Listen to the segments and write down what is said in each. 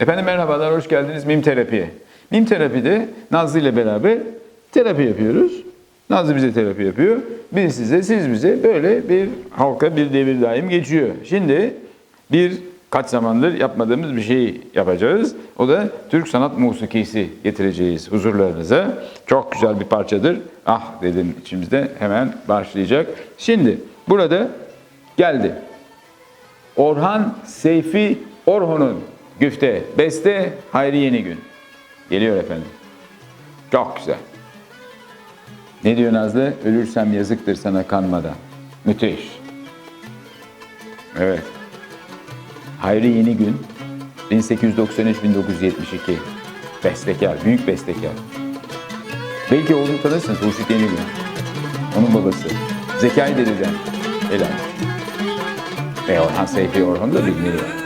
Efendim merhabalar, hoş geldiniz Mim Terapi'ye. Mim Terapi'de Nazlı ile beraber terapi yapıyoruz. Nazlı bize terapi yapıyor. Biz size, siz bize böyle bir halka bir devir daim geçiyor. Şimdi bir kaç zamandır yapmadığımız bir şey yapacağız. O da Türk sanat musikisi getireceğiz huzurlarınıza. Çok güzel bir parçadır. Ah dedim içimizde hemen başlayacak. Şimdi burada geldi. Orhan Seyfi Orhon'un güfte, beste Hayri Yenigün. Geliyor efendim. Çok güzel. Ne diyor Nazlı? Ölürsem yazıktır sana kanmadan. Müthiş. Evet. Hayri Yenigün 1893-1972 bestekar, büyük bestekar. Belki oğlunu tanırsınız Hurşit Yenigün. Onun babası. Zekai Deli'den el almış. Ve Orhan Seyfi Orhan da bilmeli.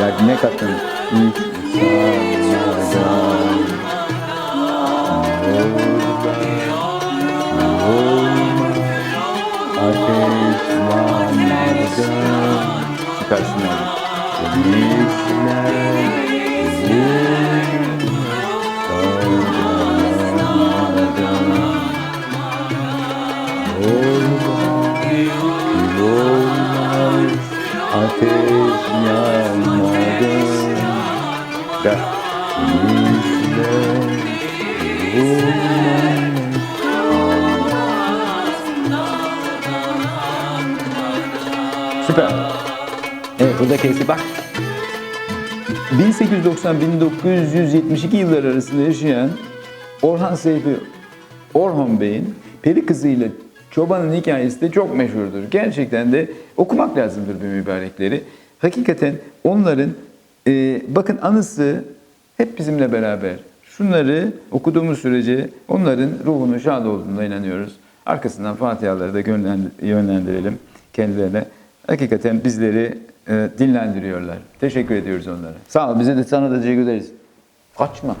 Derdine kattın. Hiç sanmadan. Adam, personally. Ateş yanmadı. Da. Süper. Evet burada keyfi bak. 1890-1972 yılları arasında yaşayan Orhan Seyfi Orhan Bey'in peri kızıyla çobanın hikayesi de çok meşhurdur. Gerçekten de okumak lazımdır bu mübarekleri. Hakikaten onların e, bakın anısı hep bizimle beraber. Şunları okuduğumuz sürece onların ruhunun şad olduğuna inanıyoruz. Arkasından Fatihaları da yönlendir- yönlendirelim kendilerine. Hakikaten bizleri e, dinlendiriyorlar. Teşekkür ediyoruz onlara. Sağ ol. Bize de sana da teşekkür ederiz. Kaçma.